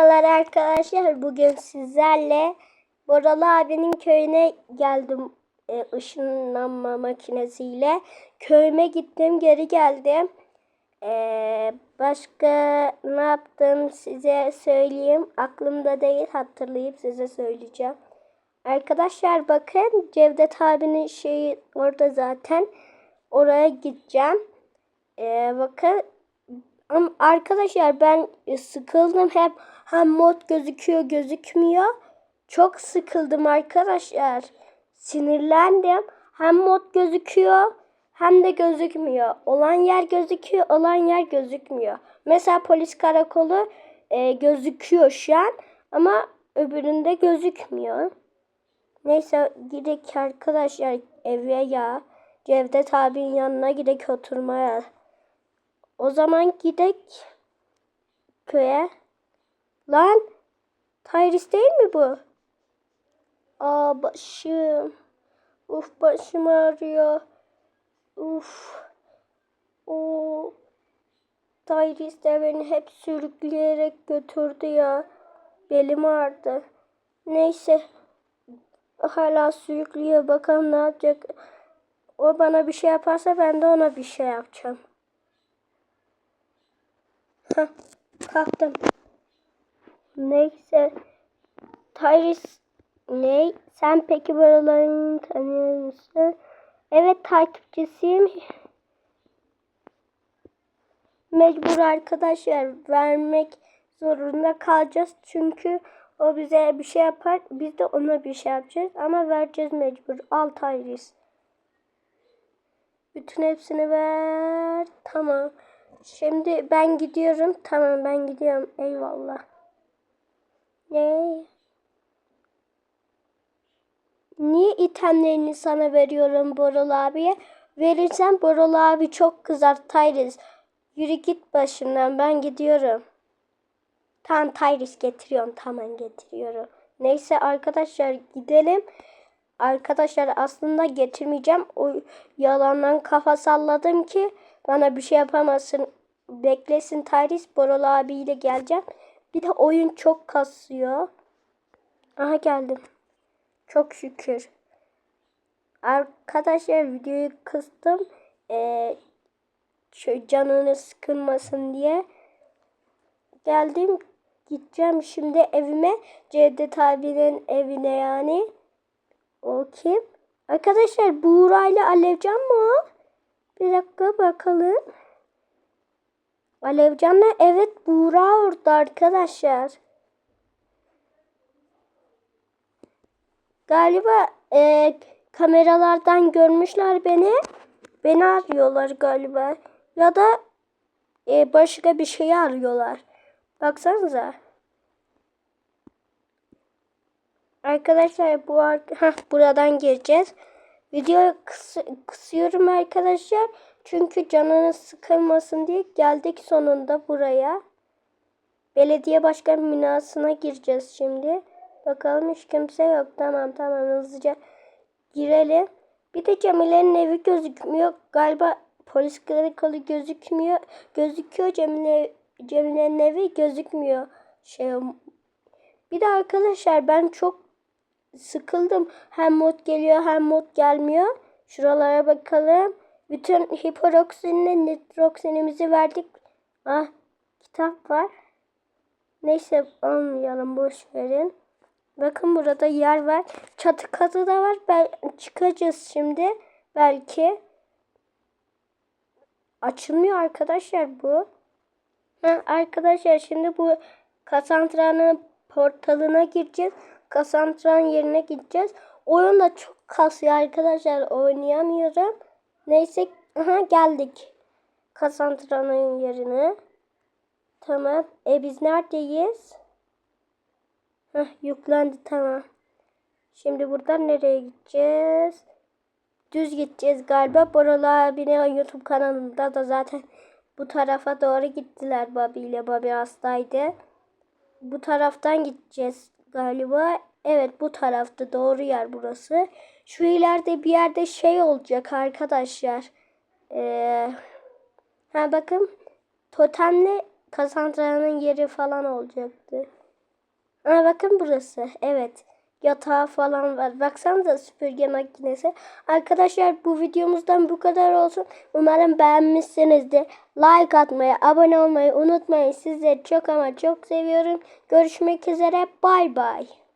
Merhabalar arkadaşlar. Bugün sizlerle Boralı abinin köyüne geldim e, ışınlanma makinesiyle. Köyüme gittim, geri geldim. E, başka ne yaptım size söyleyeyim. Aklımda değil, hatırlayıp size söyleyeceğim. Arkadaşlar bakın Cevdet abinin şeyi orada zaten. Oraya gideceğim. E, bakın ama arkadaşlar ben sıkıldım hep hem mod gözüküyor gözükmüyor. Çok sıkıldım arkadaşlar. Sinirlendim. Hem mod gözüküyor hem de gözükmüyor. Olan yer gözüküyor, olan yer gözükmüyor. Mesela polis karakolu e, gözüküyor şu an ama öbüründe gözükmüyor. Neyse gidelim arkadaşlar eve ya. Cevdet abinin yanına gidelim oturmaya. O zaman gidek köye. Lan Tyrus değil mi bu? Aa başım. Uf başım ağrıyor. Uf. O Tyrus de beni hep sürükleyerek götürdü ya. Belim ağrıdı. Neyse. Hala sürüklüyor. Bakalım ne yapacak. O bana bir şey yaparsa ben de ona bir şey yapacağım. Heh, kalktım. Neyse. Tyrus ne? Sen peki buralarını tanıyor musun? Evet takipçisiyim. Mecbur arkadaşlar vermek zorunda kalacağız. Çünkü o bize bir şey yapar. Biz de ona bir şey yapacağız. Ama vereceğiz mecbur. Al Tyrus. Bütün hepsini ver. Tamam. Şimdi ben gidiyorum. Tamam ben gidiyorum. Eyvallah. Ne? Niye itemlerini sana veriyorum Borol abiye? Verirsen Borol abi çok kızar Tyrus. Yürü git başımdan ben gidiyorum. Tamam Tyrus getiriyorum. Tamam getiriyorum. Neyse arkadaşlar gidelim. Arkadaşlar aslında getirmeyeceğim. O yalandan kafa salladım ki bana bir şey yapamazsın. Beklesin Tyrus Borol abiyle geleceğim. Bir de oyun çok kasıyor. Aha geldim. Çok şükür. Arkadaşlar videoyu kıstım. Ee, canını sıkılmasın diye. Geldim. Gideceğim şimdi evime. Cevdet abinin evine yani. O kim? Arkadaşlar Buğra ile Alevcan mı o? Bir dakika bakalım. Alevcan'la evet Buğra orada arkadaşlar. Galiba e, kameralardan görmüşler beni. Beni arıyorlar galiba. Ya da e, başka bir şey arıyorlar. Baksanıza. Arkadaşlar bu Heh, buradan gireceğiz. Videoyu kıs kısıyorum arkadaşlar. Çünkü canınız sıkılmasın diye geldik sonunda buraya. Belediye başkan binasına gireceğiz şimdi. Bakalım hiç kimse yok. Tamam tamam hızlıca girelim. Bir de Cemile'nin evi gözükmüyor. Galiba polis karakolu gözükmüyor. Gözüküyor Cemile Cemile'nin evi gözükmüyor. Şey bir de arkadaşlar ben çok sıkıldım. Hem mod geliyor hem mod gelmiyor. Şuralara bakalım. Bütün hiperoksinle nitroksinimizi verdik. Ah kitap var. Neyse almayalım boş verin. Bakın burada yer var. Çatı katı da var. Ben çıkacağız şimdi. Belki. Açılmıyor arkadaşlar bu. Ha, arkadaşlar şimdi bu Kasandra'nın portalına gireceğiz. Kasandra'nın yerine gideceğiz. Oyun da çok kasıyor arkadaşlar. Oynayamıyorum. Neyse aha geldik. Kassandra'nın yerine. Tamam. E biz neredeyiz? Heh, yüklendi tamam. Şimdi buradan nereye gideceğiz? Düz gideceğiz galiba. Boralı abinin YouTube kanalında da zaten bu tarafa doğru gittiler Babi ile Babi hastaydı. Bu taraftan gideceğiz galiba. Evet bu tarafta doğru yer burası. Şu ileride bir yerde şey olacak arkadaşlar. Ee, ha bakın totemle Kassandra'nın yeri falan olacaktı. Aa, bakın burası. Evet. Yatağı falan var. Baksanıza süpürge makinesi. Arkadaşlar bu videomuzdan bu kadar olsun. Umarım beğenmişsinizdir. Like atmayı, abone olmayı unutmayın. Sizleri çok ama çok seviyorum. Görüşmek üzere. Bay bay.